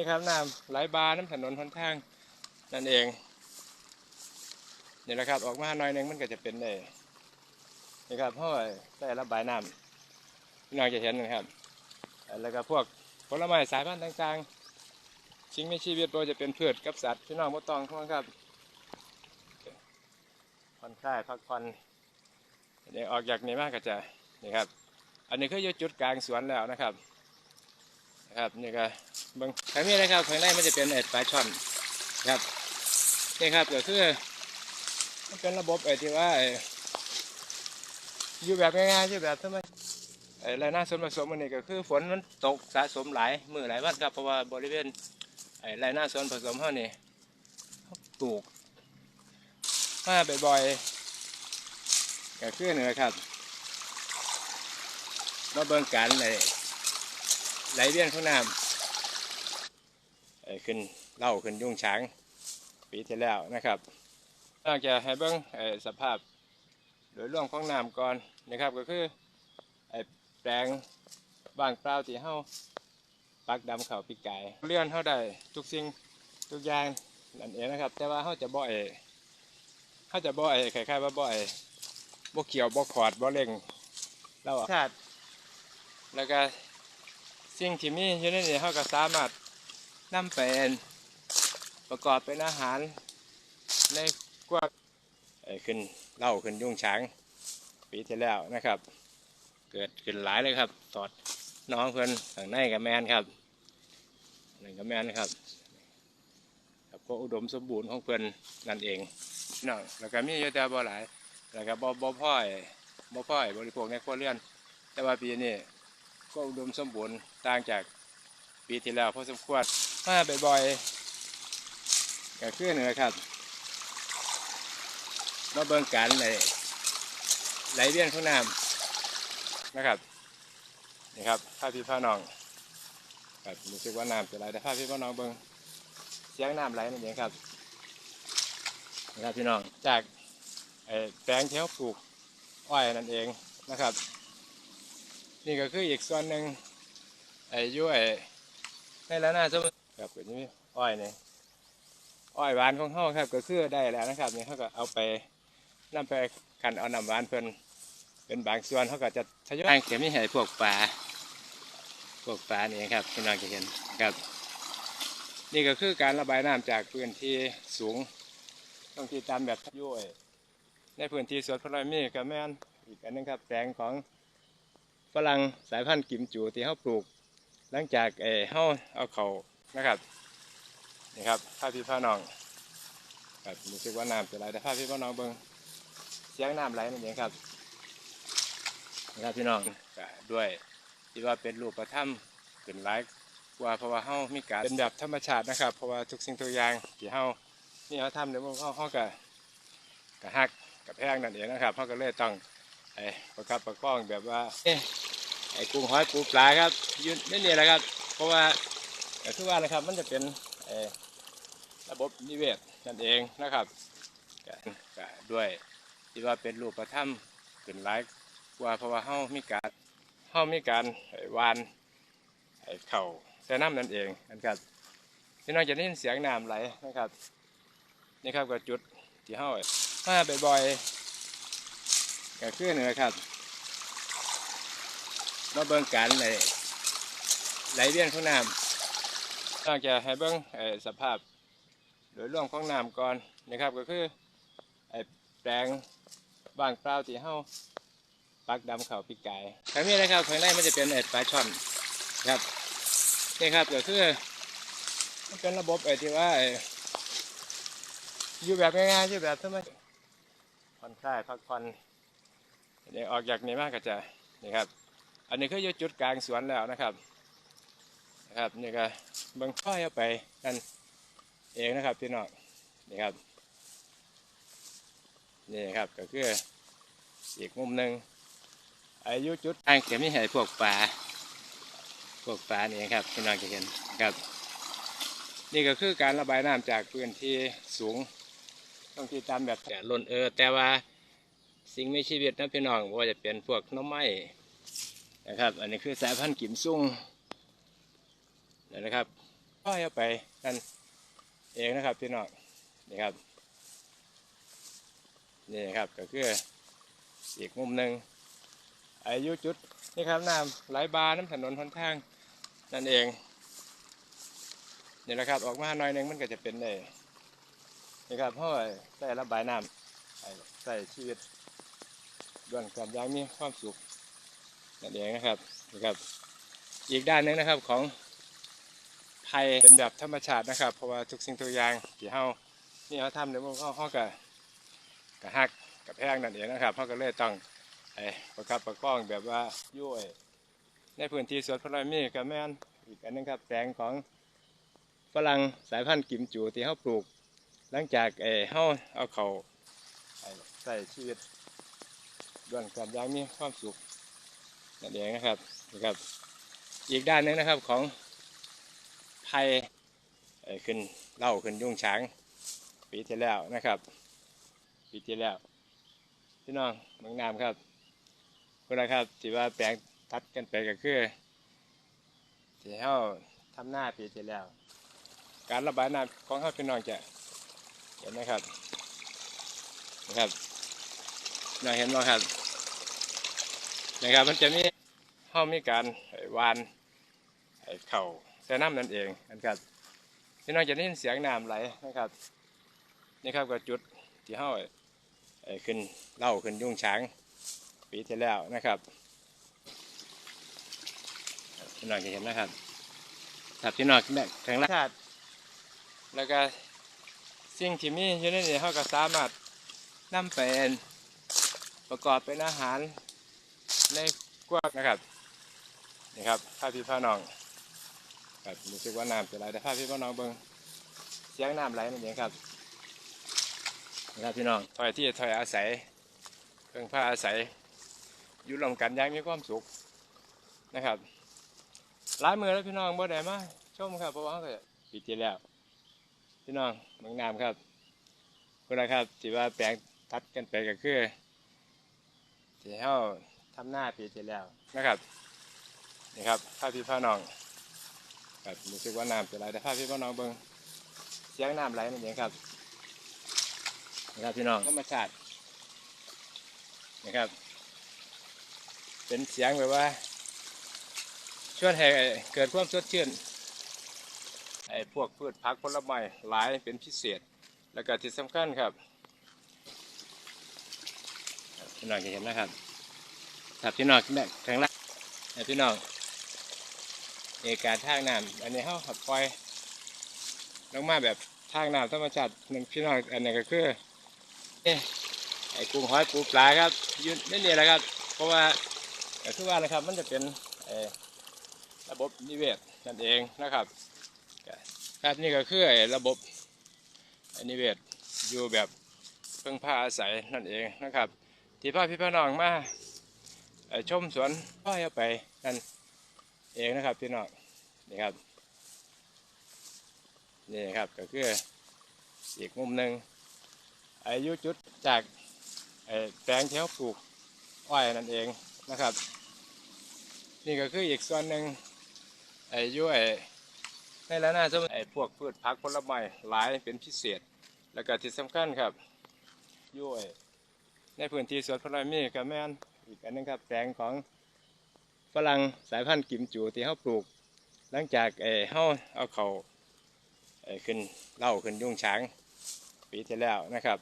นี่ครับน้ำไหลบาน้ำถนนหนทางนั่นเองนี่แหละครับออกมาหน่อยหนึงมันก็จะเป็นได้นี่ครับเพราะว่าได้ระบายน้ำพี่น้องจะเห็นนะครับ แล้วก็พวกผลไม้สายพันธุ์ต่างๆสิ่งมีชีวิตบ่ว่าจะเป็นพืชกับสัตว์พี่น้องบ่ต้องห่วงครับผ่อนคลายพักผ่อนเดี๋ยวออกจากนี้มากก็จะนี่ครับ อันนี้คือยจุดกลางสวนแล้วนะครับ ครับนี่ก็บางทางนี้นะครับข้างในมันจะเป็นเอ็ดปลาช่อนครับนี่ครับก็คือมันเป็นระบบไอ้ที่ว่าอยู่แบบง่ายๆอยู่แบบธรรมไอ้รหน้าส่วนผสมมันนี่ก็คือฝนมันตกสะสมหลายมือหลายวันครับเพราะว่าบริเวณไอ้รหน้าส่วนผสมเขานี่ปลูกมาบ่อยๆก็คือนี่แหละครับมาเบิ่งการไหล ไหลเวียนของน้ำเอ่อขึ้นเล่าขึ้นยุ่งช้างปีที่แล้วนะครับนอกจากให้เบิ่งเอ่อสภาพโดยรวมของน้ำก่อนนะครับก็คือไอ้แปลงบางเปล่าที่เฮาปักดำเขาปีกไก่เลื่อนเฮาได้ทุกสิ่งทุกอย่างนั่นเองนะครับ แต่ว่าเฮาจะบ่ไอ้เฮาจะบ่ไอ้คล้ายๆว่าบ่ไอ้บ่เกี่ยวบ่ขอดบ่เร่งเราชาติแล้วก็ สิ่งที่มีอยู่ในนี้เขาก็สามารถนำไปประกอบเป็นอาหาร ในกวกเอ่อขึ้นเหล่าขึ้นยุ่งช้างปีที่แล้วนะครับ เกิดขึ้นหลายเลยครับ ตอดน้องเพื่อนข้างในกับแมนครับนั่นกับแมนครับครับก็อุดมสมบูรณ์ของเพื่อนนั่นเองน้องแล้วก็มีเยอะแต่บ่หลายแล้วก็บ่บ่พ่อยบ่พ่อยบริโภคในครัวเรือน แต่ว่าปีนี้ ก็อุดมสมบูรณ์ต่างจากปีที่แล้วพอสมควรมาบ่อยๆก็คือนี่แหละครับมาเบิ่งการไหลไหลเวียนของน้ำนะครับนี่ครับพาพี่พาน้องครับรู้สึกว่าน้ำจะไหลแต่พาพี่พาน้องเบิ่งเสียงน้ำไหลนั่นเองครับนะครับพี่น้องจากแปลงที่เขาปลูกอ้อยนั่นเองนะครับ นี่ก็คืออีกส่วนหนึ่งไอ้ยุ้ยในแล้วน่าจะครับก็จะมีอ้อยเนี่ยอ้อยหวานของเขาครับก็คือได้แล้วนะครับนี่เขาก็เอาไปนำไปขันเอาน้ำหวานเพิ่นเป็นบางส่วนเขาก็จะทยอยเก็บมีให้พวกปลาพวกปลานี่ครับพี่น้องจะเห็นครับ นี่ก็คือการระบายน้ำจากพื้นที่สูงต้องที่ตามแบบยุ้ยในพื้นที่สวนพลอยมีกับแม่นอีกอันหนึงครับแปลงของ รั่งสายพันธุ์กิมจูที่เขาปลูก หลังจากเออเขาเอาเขานะครับนี่ครับผ้าพี่ผ้าน้องครับรู้สึกว่าน้ำจะไหลแต่ผ้าพี่ผ้าน้องเบิ้งเสียงน้ำไหลนั่นเองครับนะครับพี่น้องด้วยที่ว่าเป็นรูปธรรมขึ้นหลายกว่าเพราะว่าเขามีการเป็นแบบธรรมชาตินะครับ เพราะว่าทุกสิ่งทุกอย่างที่เขานี่เขาทำเดี๋ยวเขาเขาก็กะฮักกับแพงนั่นเองนะครับเขาก็เลยต้องไอ้ประคับประคองแบบว่าเอ๊ ไอ้กุ้งหอยปูปลาครับยืนไม่นี่แหละครับ เพราะว่าก็คือว่านะครับมันจะเป็นระบบนิเวศนั่นเองนะครับด้วยที่ว่าเป็นรูปธรรมขึ้นหลายกว่าเพราะว่าเฮามีการเฮามีการไอ้วานไอ้เข่าใส่น้ำนั่นเองนะครับพี่น้องจะได้ยินเสียงน้ำไหลนะครับนี่ครับก็จุดที่เฮามาบ่อยๆก็คือนี่แหละครับ มาเบิ่งการไหลไหลเวียนของน้ำนอกจากให้เบิ่งสภาพโดยรวมของน้ำก่อนนะครับก็คือไอ้แปลงบางเปล่าที่เฮาปักดำเขาปีกไก่ทางนี้นะครับข้างในมันจะเป็นไอ้ปลาช่อนครับนี่ครับก็คือมันเป็นระบบไอ้ที่ว่าไอ้อยู่แบบง่ายๆอยู่แบบธรรมชาติผ่อนคลายพักผ่อนเดี๋ยวออกจากนี้มากก็จะนี่ครับ อันนี้คือยู่จุดกลางสวนแล้วนะครับนะครับนี่ก็เบิ่งค่อยเอาไปกันเองนะครับพี่น้องนี่ครับนี่ครับก็คืออีกมุมหนึ่งอายุจุดทางเข็มนี่ให้พวกปลาพวกปลานี่ครับพี่น้องจะเห็นครับ นี่ก็คือการระบายน้ำจากพื้นที่สูงต้องที่ตามแบบแต่ล้นเออแต่ว่าสิ่งไมีชีวิตนะพี่น้องว่าจะเป็นพวกน้ำไม้ นะครับ อันนี้คือสายพันธุ์กิมซุ่งนี่นะครับก็เอาไปนั่นเองนะครับพี่น้องนี่ครับนี่ครับก็คืออีกมุมหนึ่งอายุจุดนี่ครับน้ำไหลบาน้ำถนนหนทางนั่นเองนี่แหละครับออกมาหน่อยหนึงมันก็จะเป็นได้นี่ครับเพราะว่าได้ระบายน้ำใส่ชีวิตด้วยความอยางมีความสุข นั่นเองนะครับนี่ครับ อีกด้านหนึงนะครับของไทยเป็นแบบธรรมชาตินะครับ เพราะว่าทุกสิ่งทุกอย่างที่เฮานี่เขาทำเนี่ยมันเขาเขากับกับฮักกับแพงนั่นเองนะครับเขาก็เลยต้องไอ้ประคับประคองแบบว่ายุ่ยในพื้นที่สวนพลอยมีกับแม่นอีกอันหนึงครับแปลงของฝรั่งสายพันธุ์กิมจูที่เขาปลูก หลังจากไอ้เฮาเอาเขาใส่ชีวิตด้วยความอยางมีความสุข นั่นเองนะครับนะครับ อีกด้านหนึงนะครับของไทยขึ้นเล่าขึ้นยุ่งช้าง ปีที่แล้วนะครับ ปีที่แล้วพี่น้องเมืองน้ำครับคุณนะครับที่ว่าแปลงทัดกันไปก็คือที่เขาทำหน้าปีที่แล้ว การระบายน้ำของเขาพี่น้องจะเห็นไหมครับนะครับน้องเห็นไหมครับ นะครับ มันจะมีเขามีการไอ้วานไอ้เข่าใส่น้ำนั่นเองนะครับพี่น้องจะได้ยินเสียงน้ำไหลนะครับนี่ครับก็จุดที่เขาไอ้ขึ้นเล่าขึ้นยุ่งช้างปีที่แล้วนะครับพี่น้องจะเห็นนะครับถ้าพี่น้องแม่แข็งแรงชาติแล้วก็สิ่งที่มีอยู่ในนี้เขาก็สามารถนำไปประกอบเป็นอาหาร ในกว้างนะครับนี่ครับผ้าพี่ผ้าน้องครับรู้สึกว่าน้ำจะไหลแต่ผ้าพี่ผ้าน้องเบิ้งเสียงน้ำไหลนั่นเองครับนี่ครับพี่น้องถอยที่ถอยอาศัยเพิ่งผ้าอาศัยอยู่รวมกันอยังมีความสุขนะครับหลายมือแล้วพี่น้องบ่ได้มาชมครับเพราะว่าก็ปีที่แล้วพี่น้องเมืองน้ำครับคุณนะครับที่ว่าแปลงทัดกันไปก็คือที่เขา ทำหน้าปีที่แล้วนะครับนี่ครับผ้าพี่ผ้าน้องครับรู้สึกว่าน้ำจะไหลแต่ผ้าพี่ผ้าน้องเบิ้งเสียงน้ำไหลนั่นเองครับนี่ครับพี่น้องธรรมชาตินี่ครับ เป็นเสียงแบบว่าช่วยให้เกิดความสดชื่นไอ้พวกพืชผักผลไม้หลายเป็นพิเศษ แล้วก็ที่สำคัญครับครับพี่น้องจะเห็นนะครับ ถ้าพี่น้องแม่แข็งแรงให้พี่น้องเอกาทางน้ำอันนี้เขาขับปล่อยลงมาแบบทางน้ำธรรมชาติหนึ่งพี่น้องอันนี้ก็คือเอไอ้กุ้งหอยปูปลาครับยืนนี่เนี่แหละครับ เพราะว่าก็คือว่านะครับมันจะเป็นระบบนิเวศนั่นเองนะครับครับนี่ก็คือไอ้ระบบนิเวศอยู่แบบเพิ่งพาอาศัยนั่นเองนะครับ ที่พ่อพี่พี่น้องมา ชมสวนก็เอาไปนั่นเองนะครับพี่น้องนี่ครับนี่ครับก็คืออีกมุมหนึ่งอายุจุดจากแปลงที่เขาปลูกอ้อยนั่นเองนะครับ นี่ก็คืออีกส่วนหนึ่งอายุไอ้ในล้วน่าจะไอ้พวกพืชผักผลไม้หลายเป็นพิเศษ แล้วก็ที่สำคัญครับยุ้ยในพื้นที่สวนผลไม้กับแม่น อีกอันนึงครับแปลงของฝรั่งสายพันธุ์กิมจูที่เขาปลูก หลังจากเออเขาเอาเขาเออขึ้นเล่าขึ้นยุ่งช้างปีที่แล้วนะครับ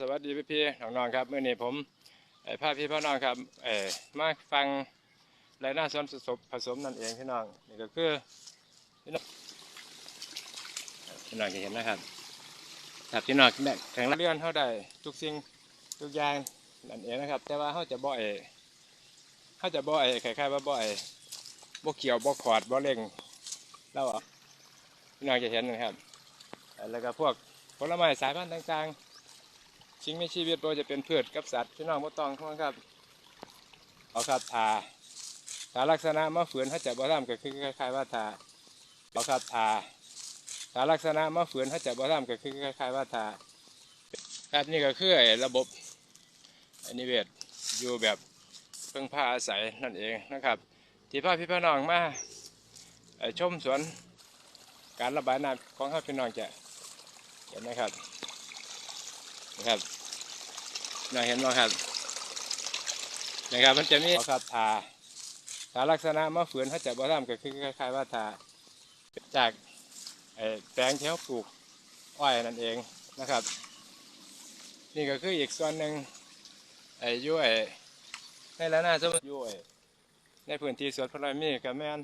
สวัสดีพี่พี่ๆน้องๆครับเมื่อนี้ผมไอ้พาพี่พ่อน้องครับเออมาฟังรายหน้าส่วนผสมผสมนั่นเองพี่น้องนี่ก็คือพี่น้องพี่น้องจะเห็นนะครับถ้าพี่น้องแม่แข็งแรงเลื่อนเท่าใดทุกสิ่งทุกอย่าง นั่นเองนะครับ แต่ว่าเขาจะบ่อยเขาจะบ่อยคล้ายๆว่าบ่อยบ่เขียวบ่ขอดบ่เล่งแล้วพี่น้องจะเห็นนะครับ แล้วก็พวกผลไม้สายพันธุ์ต่างๆสิ่งมีชีวิตบ่ว่าจะเป็นพืชกับสัตว์พี่น้องบ่ต้องครับเอาครับทาถ้าลักษณะมะฝืนเขาจะบ่ทำก็คือคล้ายๆว่าทาเอาครับทาถ้าลักษณะมะฝืนเขาจะบ่ทำก็คือคล้ายๆว่าทาครับนี่ก็คือระบบ นนี้เวทอยู่แบบเพิ่งผ้าอาศัยนั่นเองนะครับ ที่พ่อพี่พ่อน้องมาเอ่อชมสวนการระบายน้ำของเขาพี่น้องจะเห็นไหมครับนะครับน่าเห็นไหมครับนะครับมันจะมีครับทาทาลักษณะมะเฟือนเขาจะบ่ทำก็คือคล้ายๆว่าทาจากแปลงที่เขาปลูกอ้อยนั่นเองนะครับ นี่ก็คืออีกส่วนหนึ่ง ไอ้อยุ้ยในละนาสมยุ้ยในพื้นที่สวนพลอยมีกับแม่น